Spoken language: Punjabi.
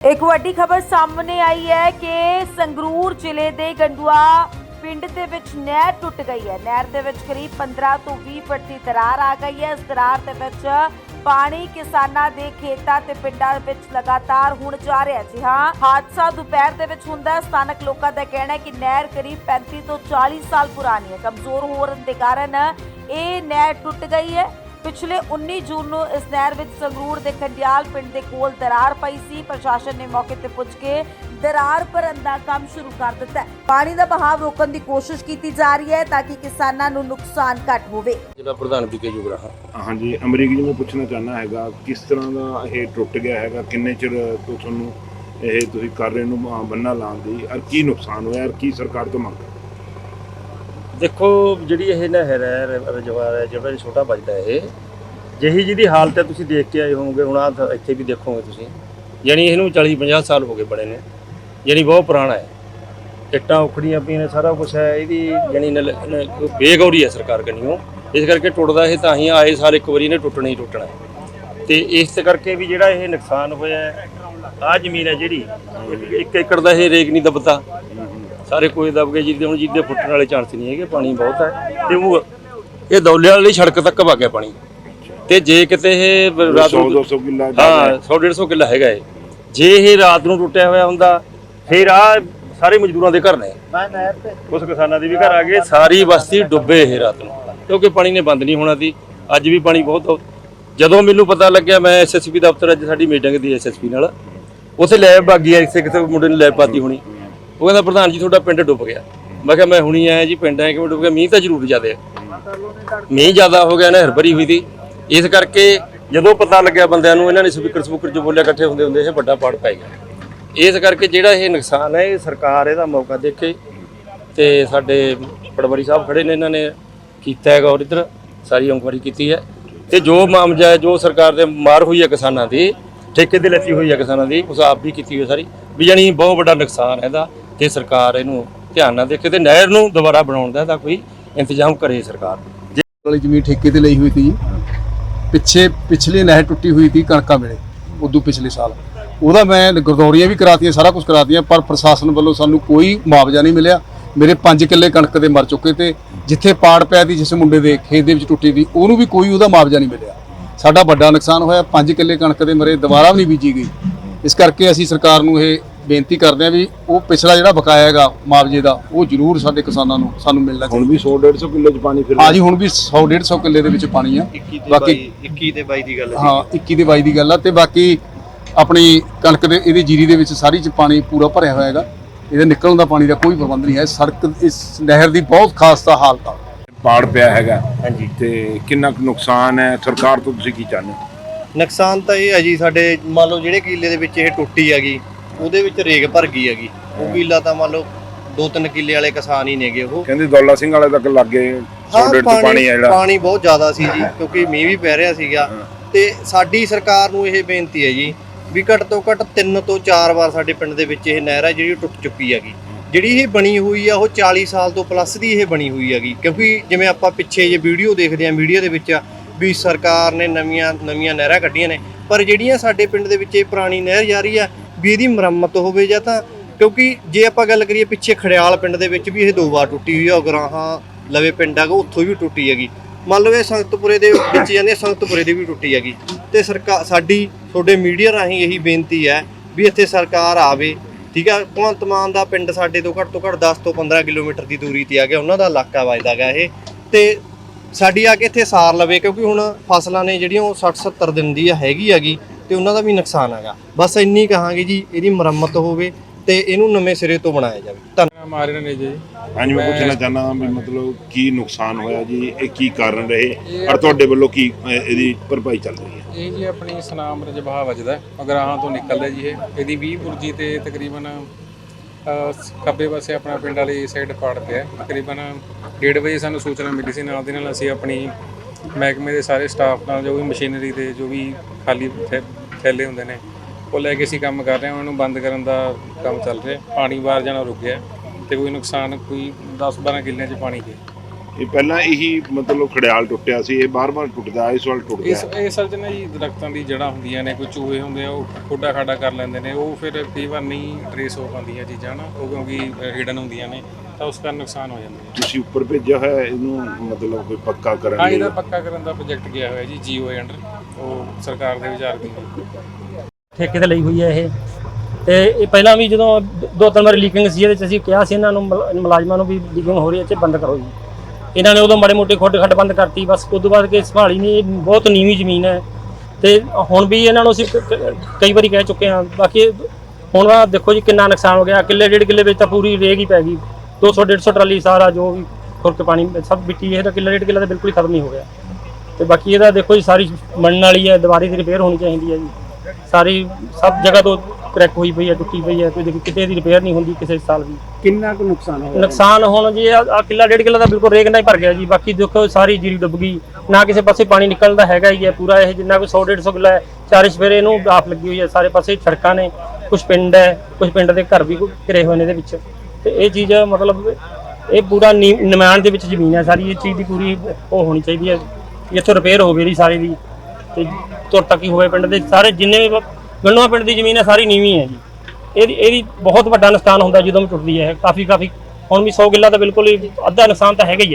ਇੱਕ ਵੱਡੀ ਖਬਰ ਸਾਹਮਣੇ ਆਈ ਹੈ ਕਿ ਸੰਗਰੂਰ ਜ਼ਿਲ੍ਹੇ ਦੇ ਗੰਡੂਆ ਪਿੰਡ ਦੇ ਵਿੱਚ ਨਹਿਰ ਟੁੱਟ ਗਈ ਹੈ। ਨਹਿਰ ਦੇ ਵਿੱਚ ਕਰੀਬ 15 ਤੋਂ 20 ਫੁੱਟ ਦੀ ਦਰਾਰ ਆ ਗਈ ਹੈ। ਇਸ ਦਰਾਰ ਦੇ ਵਿੱਚ ਪਾਣੀ ਕਿਸਾਨਾਂ ਦੇ ਖੇਤਾਂ ਤੇ ਪਿੰਡਾਂ ਵਿੱਚ ਲਗਾਤਾਰ ਹੁਣ ਜਾ ਰਿਹਾ ਜੀ ਹਾਂ, ਹਾਦਸਾ ਦੁਪਹਿਰ ਦੇ ਵਿੱਚ ਹੁੰਦਾ ਹੈ। ਸਥਾਨਕ ਲੋਕਾਂ ਦਾ ਕਹਿਣਾ ਹੈ ਕਿ ਨਹਿਰ ਕਰੀਬ 35 ਤੋਂ 40 ਸਾਲ ਪੁਰਾਣੀ ਹੈ। ਕਮਜ਼ੋਰ ਹੋਣ ਦੇ ਕਾਰਨ ਇਹ ਨਹਿਰ ਟੁੱਟ ਗਈ ਹੈ। ਪਿਛਲੇ 19 ਜੂਨ ਨੂੰ ਇਸ ਨਹਿਰ ਵਿੱਚ ਸੰਗਰੂਰ ਦੇ ਖੰਡਿਆਲ ਪਿੰਡ ਦੇ ਕੋਲ ਦਰਾਰ ਪਈ ਸੀ। ਪ੍ਰਸ਼ਾਸਨ ਨੇ ਮੌਕੇ ਤੇ ਪੁੱਜ ਕੇ ਦਰਾਰ ਭਰਨ ਦਾ ਕੰਮ ਸ਼ੁਰੂ ਕਰ ਦਿੱਤਾ ਹੈ। ਪਾਣੀ ਦਾ ਬਹਾਵ ਰੋਕਣ ਦੀ ਕੋਸ਼ਿਸ਼ ਕੀਤੀ ਜਾ ਰਹੀ ਹੈ ਤਾਂ ਕਿ ਕਿਸਾਨਾਂ ਨੂੰ ਨੁਕਸਾਨ ਘੱਟ ਹੋਵੇ। ਜ਼ਿਲ੍ਹਾ ਪ੍ਰਧਾਨ ਵਿਕੇ ਜੁਗਰਾਹਾ ਹਾਂਜੀ ਅਮਰੀਕ ਜੀ ਨੂੰ ਪੁੱਛਣਾ ਚਾਹਨਾ ਹੈਗਾ ਕਿਸ ਤਰ੍ਹਾਂ ਦਾ ਇਹ ਟੁੱਟ ਗਿਆ ਹੈਗਾ? ਕਿੰਨੇ ਚਿਰ ਤੋਂ ਤੁਹਾਨੂੰ ਇਹ ਤੁਸੀਂ ਕਰ ਰਹੇ ਨੂੰ ਬੰਨਾ ਲਾਉਣ ਦੀ? ਔਰ ਕੀ ਨੁਕਸਾਨ ਹੋਇਆ? ਔਰ ਕੀ ਸਰਕਾਰ ਤੋਂ ਮੰਗ? ਦੇਖੋ ਜਿਹੜੀ ਇਹ ਨਹਿਰ ਹੈ ਰ- ਰਜਵਾਰ ਹੈ ਜਿਹੜਾ ਛੋਟਾ ਵੱਜਦਾ ਇਹ ਜਿਹੀ ਜਿਹਦੀ ਹਾਲਤ ਹੈ, ਤੁਸੀਂ ਦੇਖ ਕੇ ਆਏ ਹੋਵੋਗੇ, ਹੁਣ ਆ ਇੱਥੇ ਵੀ ਦੇਖੋਗੇ ਤੁਸੀਂ। ਯਾਨੀ ਇਹਨੂੰ 40 50 ਸਾਲ ਹੋ ਗਏ ਬਣੇ ਨੇ, ਯਾਨੀ ਬਹੁਤ ਪੁਰਾਣਾ ਹੈ। ਇੱਟਾਂ ਉਖੜੀਆਂ ਪਈਆਂ ਨੇ, ਸਾਰਾ ਕੁਝ ਹੈ, ਇਹਦੀ ਯਾਨੀ ਬੇਗੌਰੀ ਹੈ ਸਰਕਾਰ ਕੰਨੀਓ। ਇਸ ਕਰਕੇ ਟੁੱਟਦਾ ਇਹ ਤਾਂ ਹੀ ਆਏ ਸਾਲ ਇੱਕ ਵਾਰੀ ਨੇ ਟੁੱਟਣਾ ਹੀ ਟੁੱਟਣਾ ਹੈ। ਤੇ ਇਸ ਕਰਕੇ ਵੀ ਜਿਹੜਾ ਇਹ ਨੁਕਸਾਨ ਹੋਇਆ ਆ ਜ਼ਮੀਨ ਹੈ ਜਿਹੜੀ, ਇੱਕ ਏਕੜ ਦਾ ਇਹ ਰੇਗ ਨਹੀਂ ਦਬਤਾ। ਸਾਰੇ ਕੋਈ ਦਬ ਗਏ ਜਿਹਦੇ ਹੁਣ ਜਿਹਦੇ ਫੁੱਟਣ ਵਾਲੇ ਚਾਂਸ ਨਹੀਂ ਹੈਗੇ ਪਾਣੀ ਬਹੁਤ ਹੈ। ਤੇ ਉਹ ਇਹ ਦੌਲੇ ਵਾਲੀ ਸੜਕ ਤੱਕ ਵਗ ਗਿਆ ਪਾਣੀ। ਤੇ ਜੇ ਕਿਤੇ ਇਹ ਰਾਤ 100 ਨੂੰ 200 ਕਿੱਲਾ ਹਾਂ 100 150 ਕਿੱਲਾ ਹੈਗਾ ਇਹ ਜੇ ਇਹ ਰਾਤ ਨੂੰ ਟੁੱਟਿਆ ਹੋਇਆ ਹੁੰਦਾ ਫਿਰ ਆ ਸਾਰੇ ਮਜ਼ਦੂਰਾਂ ਦੇ ਘਰ ਨੇ। ਕੁਝ ਕਿਸਾਨਾਂ ਦੇ ਵੀ ਘਰ ਆ ਗਏ ਸਾਰੀ ਬਸਤੀ ਡੁੱਬੇ ਇਹ ਰਾਤ ਨੂੰ। ਕਿਉਂਕਿ ਪਾਣੀ ਨੇ ਬੰਦ ਨਹੀਂ ਹੋਣਾ ਸੀ। ਅੱਜ ਵੀ ਪਾਣੀ ਬਹੁਤ ਜਦੋਂ ਮੈਨੂੰ ਪਤਾ ਲੱਗਿਆ ਮੈਂ ਐਸਐਸਪੀ ਦਫ਼ਤਰ ਅੱਜ ਸਾਡੀ ਮੀਟਿੰਗ ਦੀ ਐਸਐਸਪੀ ਨਾਲ। ਉੱਥੇ ਲੈਬ ਬਾਗੀ ਐ ਕਿਸੇ ਕਿਸੇ ਮੁੰਡੇ ਨੇ ਲੈਬ ਪਾਤੀ ਹੋਣੀ। ਉਹ ਕਹਿੰਦਾ, ਪ੍ਰਧਾਨ ਜੀ, ਤੁਹਾਡਾ ਪਿੰਡ ਡੁੱਬ ਗਿਆ। ਮੈਂ ਕਿਹਾ, ਮੈਂ ਹੁਣੀ ਆਇਆ ਜੀ, ਪਿੰਡ ਆਇਆ ਕਿਵੇਂ ਡੁੱਬ ਗਿਆ? ਮੀਂਹ ਤਾਂ ਜ਼ਰੂਰ ਜ਼ਿਆਦਾ ਮੀਂਹ ਜ਼ਿਆਦਾ ਹੋ ਗਿਆ ਨਹਿਰ ਹਰਬਰੀ ਹੋਈ ਦੀ ਇਸ ਕਰਕੇ ਜਦੋਂ ਪਤਾ ਲੱਗਿਆ ਬੰਦਿਆਂ ਨੂੰ, ਇਹਨਾਂ ਨੇ ਸਪੀਕਰ ਸਪੂਕਰ ਚ ਬੋਲਿਆ, ਇਕੱਠੇ ਹੁੰਦੇ ਹੁੰਦੇ ਇਹ ਵੱਡਾ ਪਾੜ ਪੈ ਗਿਆ। ਇਸ ਕਰਕੇ ਜਿਹੜਾ ਇਹ ਨੁਕਸਾਨ ਹੈ, ਇਹ ਸਰਕਾਰ ਇਹਦਾ ਮੌਕਾ ਦੇਖੇ ਤੇ ਸਾਡੇ ਪਟਵਾਰੀ ਸਾਹਿਬ ਖੜੇ ਨੇ, ਇਹਨਾਂ ਨੇ ਕੀਤਾ ਹੈਗਾ ਔਰ ਇੱਧਰ ਸਾਰੀ ਇਨਕੁਆਇਰੀ ਕੀਤੀ ਹੈ। ਤੇ ਜੋ ਮਾਮਲਾ ਹੈ, ਜੋ ਸਰਕਾਰ ਦੇ ਮਾਰ ਹੋਈ ਹੈ ਕਿਸਾਨਾਂ ਦੀ, ਠੇਕੇ ਤੇ ਲੈਤੀ ਹੋਈ ਹੈ ਕਿਸਾਨਾਂ ਦੀ, ਉਸ ਆਪ ਵੀ ਕੀਤੀ ਹੋਈ ਸਾਰੀ। ਵੀ ਜਾਣੀ ਬਹੁਤ ਵੱਡਾ ਨੁਕਸਾਨ ਹੈ ਇਹਦਾ। ਤੇ ਸਰਕਾਰ ਇਹਨੂੰ ਧਿਆਨ ਨਾਲ ਦੇਖੇ ਤੇ ਨਹਿਰ ਨੂੰ ਦੁਬਾਰਾ ਬਣਾਉਣ ਦਾ ਇਹਦਾ ਕੋਈ ਇੰਤਜ਼ਾਮ ਕਰੇ ਸਰਕਾਰ। ਵਾਲੀ ਜ਼ਮੀਨ ਠੇਕੇ ਤੇ ਲਈ ਹੋਈ ਸੀ ਪਿੱਛੇ ਪਿਛਲੀ ਨਹਿਰ ਟੁੱਟੀ ਹੋਈ ਸੀ ਕਣਕਾਂ ਵੇਲੇ, ਉਦੋਂ ਪਿਛਲੇ ਸਾਲ। ਉਹਦਾ ਮੈਂ ਗਰਦੌਰੀਆਂ ਵੀ ਕਰਾਤੀਆਂ, ਸਾਰਾ ਕੁਝ ਕਰਾਤੀਆਂ, ਪਰ ਪ੍ਰਸ਼ਾਸਨ ਵੱਲੋਂ ਸਾਨੂੰ ਕੋਈ ਮੁਆਵਜ਼ਾ ਨਹੀਂ ਮਿਲਿਆ। ਮੇਰੇ 5 ਕਿੱਲੇ ਕਣਕ ਦੇ ਮਰ ਚੁੱਕੇ ਤੇ ਜਿੱਥੇ ਪਾੜ ਪਿਆ ਸੀ, ਜਿਸ ਮੁੰਡੇ ਦੇ ਖੇਤ ਦੇ ਵਿੱਚ ਟੁੱਟੀ ਦੀ ਉਹਨੂੰ ਵੀ ਕੋਈ ਉਹਦਾ ਮੁਆਵਜ਼ਾ ਨਹੀਂ ਮਿਲਿਆ। ਸਾਡਾ ਵੱਡਾ ਨੁਕਸਾਨ ਹੋਇਆ 5 ਕਿੱਲੇ ਕਣਕ ਦੇ ਮਰੇ ਦੁਬਾਰਾ ਵੀ ਨਹੀਂ ਬੀਜੀ ਗਈ। ਇਸ ਕਰਕੇ ਅਸੀਂ ਸਰਕਾਰ ਨੂੰ ਇਹ ਬੇਨਤੀ ਕਰਦੇ ਹਾਂ ਵੀ ਉਹ ਪਿਛਲਾ ਜਿਹੜਾ ਬਕਾਇਆ ਹੈਗਾ ਮੁਆਵਜ਼ੇ ਦਾ ਉਹ ਜ਼ਰੂਰ ਸਾਡੇ ਕਿਸਾਨਾਂ ਨੂੰ ਸਾਨੂੰ ਮਿਲਣਾ ਹੁਣ ਵੀ 100 150 ਕਿੱਲੇ ਚ ਪਾਣੀ ਫਿਰ ਹਾਂਜੀ ਹੁਣ ਵੀ 100 150 ਕਿੱਲੇ ਦੇ ਵਿੱਚ ਪਾਣੀ ਆ। ਬਾਕੀ 21 ਤੇ 22 ਦੀ ਗੱਲ ਹਾਂ 21 ਦੇ 22 ਦੀ ਗੱਲ ਆ ਤੇ ਬਾਕੀ ਆਪਣੀ ਕਣਕ ਦੇ ਇਹਦੀ ਜੀਰੀ ਦੇ ਵਿੱਚ ਸਾਰੀ ਚ ਪਾਣੀ ਪੂਰਾ ਭਰਿਆ ਹੋਇਆ ਹੈਗਾ। ਇਹਦੇ ਨਿਕਲਣ ਦਾ ਪਾਣੀ ਦਾ ਕੋਈ ਪ੍ਰਬੰਧ ਨਹੀਂ ਹੈ। ਸੜਕ ਇਸ ਨਹਿਰ ਦੀ ਬਹੁਤ ਖਾਸ ਤਾਂ ਹਾਲਤ ਆ। ਪਾੜ ਪਿਆ ਹੈਗਾ। ਹਾਂਜੀ। ਤੇ ਕਿੰਨਾ ਕੁ ਨੁਕਸਾਨ ਹੈ? ਸਰਕਾਰ ਤੋਂ ਤੁਸੀਂ ਕੀ ਚਾਹੁੰਦੇ ਹੋ? ਨੁਕਸਾਨ ਤਾਂ ਇਹ ਹੈ ਜੀ ਸਾਡੇ ਮੰਨ ਲਓ ਜਿਹੜੇ ਕਿੱਲੇ ਦੇ ਵਿੱਚ ਇਹ ਟੁੱਟੀ ਹੈਗੀ ਉਹਦੇ ਵਿੱਚ ਰੇਗ ਭਰ ਗਈ ਹੈਗੀ। ਉਹ ਕਿੱਲਾ ਤਾਂ ਮੰਨ ਲਓ ਦੋ ਤਿੰਨ ਕਿੱਲੇ ਵਾਲੇ ਕਿਸਾਨ ਹੀ ਨੇਗੇ ਉਹ। ਕਹਿੰਦੇ ਦੌਲਾ ਸਿੰਘ ਵਾਲੇ ਤੱਕ ਲੱਗੇ 100 150 ਤੋਂ ਪਾਣੀ ਹੈ ਜਿਹੜਾ। ਪਾਣੀ ਬਹੁਤ ਜ਼ਿਆਦਾ ਸੀ ਜੀ ਕਿਉਂਕਿ ਮੀਂਹ ਵੀ ਪੈ ਰਿਹਾ ਸੀਗਾ। ਤੇ ਸਾਡੀ ਸਰਕਾਰ ਨੂੰ ਇਹ ਬੇਨਤੀ ਹੈ ਜੀ ਵੀ ਘੱਟ ਤੋਂ ਘੱਟ ਤਿੰਨ ਤੋਂ ਚਾਰ ਵਾਰ ਸਾਡੇ ਪਿੰਡ ਦੇ ਵਿੱਚ ਇਹ ਨਹਿਰ ਹੈ ਜਿਹੜੀ ਟੁੱਟ ਚੁੱਕੀ ਹੈਗੀ। ਜਿਹੜੀ ਇਹ ਬਣੀ ਹੋਈ ਆ ਉਹ 40 ਸਾਲ ਤੋਂ ਪਲੱਸ ਦੀ ਇਹ ਬਣੀ ਹੋਈ ਹੈਗੀ। ਕਿਉਂਕਿ ਜਿਵੇਂ ਆਪਾਂ ਪਿੱਛੇ ਜੇ ਵੀਡੀਓ ਦੇਖਦੇ ਆ ਮੀਡੀਆ ਦੇ ਵਿੱਚ ਵੀ ਸਰਕਾਰ ਨੇ ਨਵੀਆਂ ਨਵੀਆਂ ਨਹਿਰਾਂ ਕੱਢੀਆਂ ਨੇ। ਪਰ ਜਿਹੜੀਆਂ ਸਾਡੇ ਪਿੰਡ ਦੇ ਵਿੱਚ ਇਹ ਪੁਰਾਣੀ ਨਹਿਰ ਜਾ ਰਹੀ ਆ ਵੀ ਇਹਦੀ ਮੁਰੰਮਤ ਹੋਵੇ ਜਾਂ ਤਾਂ ਕਿਉਂਕਿ ਜੇ ਆਪਾਂ ਗੱਲ ਕਰੀਏ ਪਿੱਛੇ ਖੜਿਆਲ ਪਿੰਡ ਦੇ ਵਿੱਚ ਵੀ ਇਹ ਦੋ ਵਾਰ ਟੁੱਟੀ ਹੋਈ ਆ ਉਗਰਾਹਾਂ ਲਵੇ ਪਿੰਡ ਹੈਗਾ ਉੱਥੋਂ ਵੀ ਟੁੱਟੀ ਹੈਗੀ। ਮੰਨ ਲਓ ਇਹ ਸੰਗਤਪੁਰੇ ਦੇ ਵਿੱਚ ਜਾਂਦੇ ਆ, ਸੰਗਤਪੁਰੇ ਦੀ ਵੀ ਟੁੱਟੀ ਹੈਗੀ। ਤੇ ਸਰਕਾਰ ਸਾਡੀ ਤੁਹਾਡੇ ਮੀਡੀਆ ਰਾਹੀਂ ਇਹੀ ਬੇਨਤੀ ਹੈ ਵੀ ਇੱਥੇ ਸਰਕਾਰ ਆਵੇ ਠੀਕ ਆ? ਭਗਵੰਤ ਮਾਨ ਦਾ ਪਿੰਡ ਸਾਡੇ ਤੋਂ ਘੱਟ ਤੋਂ ਘੱਟ 10 ਤੋਂ 15 ਕਿਲੋਮੀਟਰ ਦੀ ਦੂਰੀ ਤੇ ਆ ਗਿਆ ਉਹਨਾਂ ਦਾ ਇਲਾਕਾ ਵੱਜਦਾ ਗਿਆ ਇਹ। ਤੇ ਸਾਡੀ ਆ ਕੇ ਇੱਥੇ ਸਾਰ ਲਵੇ ਕਿਉਂਕਿ ਹੁਣ ਫਸਲਾਂ ਨੇ ਜਿਹੜੀਆਂ ਉਹ 60 70 ਦਿਨ ਦੀ ਹੈਗੀ ਹੈਗੀ। ਤੇ ਉਹਨਾਂ ਦਾ ਵੀ ਨੁਕਸਾਨ ਹੈਗਾ। ਬਸ ਇੰਨੀ ਕਹਾਂਗੇ ਜੀ ਇਹਦੀ ਮੁਰੰਮਤ ਹੋਵੇ ਤੇ ਇਹਨੂੰ ਨਵੇਂ ਸਿਰੇ ਤੋਂ ਬਣਾਇਆ ਜਾਵੇ। ਧੰਨਵਾਦ ਮਾਰਨ ਨੇ ਜੀ। ਹਾਂਜੀ ਮੈਂ ਪੁੱਛਣਾ ਚਾਹੁੰਦਾ ਹਾਂ ਵੀ ਮਤਲਬ ਕੀ ਨੁਕਸਾਨ ਹੋਇਆ ਜੀ ਇਹ ਕੀ ਕਾਰਨ ਰਹੇ? ਔਰ ਤੁਹਾਡੇ ਵੱਲੋਂ ਕੀ ਇਹਦੀ ਭਰਪਾਈ ਚੱਲ ਰਹੀ ਹੈ? ਇਹ ਜੀ ਆਪਣੀ ਸਨਾਮ ਰਜਬਹਾ ਵੱਜਦਾ ਅਗਰਾਹਾਂ ਤੋਂ ਨਿਕਲਦਾ ਜੀ ਇਹ। ਇਹਦੀ 20 ਬੁਰਜੀ ਤੇ ਤਕਰੀਬਨ ਖੱਬੇ ਪਾਸੇ ਆਪਣਾ ਪਿੰਡ ਵਾਲੀ ਸਾਈਡ ਪਾੜ ਪਿਆ ਤਕਰੀਬਨ 1:30 ਵਜੇ ਸਾਨੂੰ ਸੂਚਨਾ ਮਿਲੀ ਸੀ। ਨਾਲ ਦੀ ਨਾਲ ਅਸੀਂ ਆਪਣੀ ਮਹਿਕਮੇ ਦੇ ਸਾਰੇ ਸਟਾਫ ਨਾਲ ਜੋ ਵੀ ਮਸ਼ੀਨਰੀ ਦੇ ਜੋ ਵੀ ਖਾਲੀ ਥੈਲੇ ਹੁੰਦੇ ਨੇ। ਉਹ ਲੈ ਕੇ ਅਸੀਂ ਕੰਮ ਕਰ ਰਹੇ ਹਾਂ, ਉਹਨੂੰ ਬੰਦ ਕਰਨ ਦਾ ਕੰਮ ਚੱਲ ਰਿਹਾ। ਪਾਣੀ ਬਾਹਰ ਜਾਣਾ ਰੁਕ ਗਿਆ ਤੇ ਕੋਈ ਨੁਕਸਾਨ, ਕੋਈ 10-12 ਕਿੱਲਿਆਂ 'ਚ ਪਾਣੀ ਗਿਆ। ਇਹ ਪਹਿਲਾਂ ਇਹੀ ਮਤਲਬ ਖੜਿਆਲ ਟੁੱਟਿਆ ਸੀ ਇਹ ਬਾਰ-ਬਾਰ ਟੁੱਟਦਾ ਇਸ ਵਾਰ ਟੁੱਟ ਇਸ ਗਿਆ ਇਹ ਅਸਲ 'ਚ ਨਾ ਜੀ ਦਰਖਤਾਂ ਦੀ ਜੜ੍ਹਾਂ ਹੁੰਦੀਆਂ ਨੇ ਕੋਈ ਚੂਹੇ ਹੁੰਦੇ ਆ ਉਹ ਖੋਡਾ ਖਾਡਾ ਕਰ ਲੈਂਦੇ ਨੇ ਉਹ ਫਿਰ ਕਈ ਵਾਰ ਨਹੀਂ ਟਰੇਸ ਹੋ ਪਾਉਂਦੀਆਂ ਚੀਜ਼ਾਂ ਨਾ ਉਹ ਕਿਉਂਕਿ ਹਿਡਨ ਹੁੰਦੀਆਂ ਨੇ ਤਾਂ ਉਸ ਕਾਰਨ ਨੁਕਸਾਨ ਹੋ ਜਾਂਦਾ ਹੈ ਤੁਸੀਂ ਉੱਪਰ ਭੇਜਿਆ ਹੋਇਆ ਇਹਨੂੰ ਮਤਲਬ ਕੋਈ ਪੱਕਾ ਕਰਨ ਹਾਂ ਲਈ? ਇਹਦਾ ਪੱਕਾ ਕਰਨ ਦਾ ਪ੍ਰੋਜੈਕਟ ਗਿਆ ਹੋਇਆ ਜੀ ਜੀਓ ਅੰਡਰ ਉਹ ਸਰਕਾਰ ਦੇ ਵਿਚਾਰ ਦੀ। ਠੇਕੇ ਤੇ ਲਈ ਹੋਈ ਹੈ ਇਹ। ਤੇ ਇਹ ਪਹਿਲਾਂ ਵੀ ਜਦੋਂ ਦ- ਦੋ ਤਿੰਨ ਵਾਰ ਲੀਕਿੰਗ ਸੀ ਇਹਦੇ ਚ ਅਸੀਂ ਕਿਹਾ ਸੀ ਇਹਨਾਂ ਨੂੰ ਮੁਲ- ਮੁਲਾਜ਼ਮਾਂ ਨੂੰ ਵੀ ਲੀਕਿੰਗ ਹੋ ਰਹੀ ਹੈ ਤੇ ਬੰਦ ਕਰੋ ਜੀ। ਇਹਨਾਂ ਨੇ ਉਦੋਂ ਮਾੜੇ ਮੋਟੇ ਖੁੱਡ ਖੱਡ ਬੰਦ ਕਰਤੀ, ਬਸ ਉਸ ਤੋਂ ਬਾਅਦ ਕਿ ਸੰਭਾਲੀ ਨਹੀਂ ਬਹੁਤ ਨੀਵੀਂ ਜ਼ਮੀਨ ਹੈ। ਤੇ ਹੁਣ ਵੀ ਇਹਨਾਂ ਨੂੰ ਅਸੀਂ ਕ- ਕ- ਕਈ ਵਾਰੀ ਕਹਿ ਚੁੱਕੇ ਹਾਂ, ਬਾਕੀ ਹੁਣ ਆਹ ਦੇਖੋ ਜੀ ਕਿੰਨਾ ਨੁਕਸਾਨ ਹੋ ਗਿਆ। ਕਿੱਲੇ, ਡੇਢ ਕਿੱਲੇ ਵਿੱਚ ਤਾਂ ਪੂਰੀ ਰੇਗ ਹੀ ਪੈ ਗਈ। 200 150 ਟਰਾਲੀ ਸਾਰਾ ਜੋ ਵੀ ਖੁਰਕ ਪਾਣੀ, ਸਭ ਮਿੱਟੀ, ਇਹ ਤਾਂ ਕਿੱਲਾ, ਡੇਢ ਕਿੱਲਾ ਤਾਂ ਬਿਲਕੁਲ ਹੀ ਖਤਮ ਹੀ ਹੋ ਗਿਆ। ਤੇ ਬਾਕੀ ਇਹਦਾ ਦੇਖੋ ਜੀ ਸਾਰੀ ਬਣਨ ਵਾਲੀ ਹੈ, ਦੀਵਾਰੀ ਦੀ ਰਿਪੇਅਰ ਹੋਣੀ ਚਾਹੀਦੀ ਹੈ ਜੀ। ਸਾਰੀ, ਸਭ ਜਗ੍ਹਾ ਤੋਂ ਕਰੈਕ ਹੋਈ ਪਈ ਹੈ ਟੁੱਟੀ ਪਈ ਹੈ ਕੋਈ ਦੇਖੋ ਕਿਤੇ ਦੀ ਰਿਪੇਅਰ ਨਹੀਂ ਹੁੰਦੀ ਕਿਸੇ ਸਾਲ ਵੀ ਕਿੰਨਾ ਕੁ ਨੁਕਸਾਨ ਹੋਇਆ? ਨੁਕਸਾਨ ਹੁਣ ਜੀ ਆ ਕਿੱਲਾ ਡੇਢ ਕਿੱਲਾ ਦਾ ਬਿਲਕੁਲ ਰੇਗ ਨਾਲ ਹੀ ਭਰ ਗਿਆ ਜੀ ਬਾਕੀ ਦੇਖੋ ਸਾਰੀ ਜੀਰੀ ਡੁੱਬ ਗਈ ਨਾ ਕਿਸੇ ਪਾਸੇ ਪਾਣੀ ਨਿਕਲਦਾ ਹੈਗਾ ਹੀ ਹੈ ਪੂਰਾ ਇਹ ਜਿੰਨਾ ਕੋਈ 100 150 ਕਿੱਲਾ ਹੈ ਚਾਰੇ ਸਵੇਰੇ ਇਹਨੂੰ ਆਫ ਲੱਗੀ ਹੋਈ ਹੈ ਸਾਰੇ ਪਾਸੇ ਸੜਕਾਂ ਨੇ ਕੁਝ ਪਿੰਡ ਹੈ ਕੁਝ ਪਿੰਡ ਦੇ ਘਰ ਵੀ ਘਿਰੇ ਹੋਏ ਨੇ ਇਹਦੇ ਵਿੱਚ ਤੇ ਇਹ ਚੀਜ਼ ਮਤਲਬ ਇਹ ਪੂਰਾ ਨੀ- ਨਿਮਾਣ ਦੇ ਵਿੱਚ ਜ਼ਮੀਨ ਹੈ ਸਾਰੀ ਇਹ ਚੀਜ਼ ਦੀ ਪੂਰੀ ਉਹ ਹੋਣੀ ਚਾਹੀਦੀ ਹੈ ਇੱਥੋਂ ਰਿਪੇਅਰ ਹੋਵੇ ਇਹਦੀ ਸਾਰੀ ਦੀ ਤੇ ਤੁਰ ਤੱਕ ਹੀ ਹੋਵੇ ਪਿੰਡ ਦੇ ਸਾਰੇ ਜਿੰਨੇ ਵੀ ਗੰਡੂਆ ਪਿੰਡ ਦੀ ਜ਼ਮੀਨ ਹੈ, ਸਾਰੀ ਨੀਵੀਂ ਹੈ ਜੀ। ਇਹਦੀ ਇਹਦੀ ਬਹੁਤ ਵੱਡਾ ਨੁਕਸਾਨ ਹੁੰਦਾ ਜਦੋਂ ਵੀ ਟੁੱਟਦੀ ਹੈ ਕਾਫੀ ਕਾਫੀ ਹੁਣ ਵੀ 100 ਕਿੱਲਾ ਤਾਂ ਬਿਲਕੁਲ ਹੀ ਅੱਧਾ ਨੁਕਸਾਨ ਤਾਂ ਹੈਗਾ ਹੀ ਹੈ।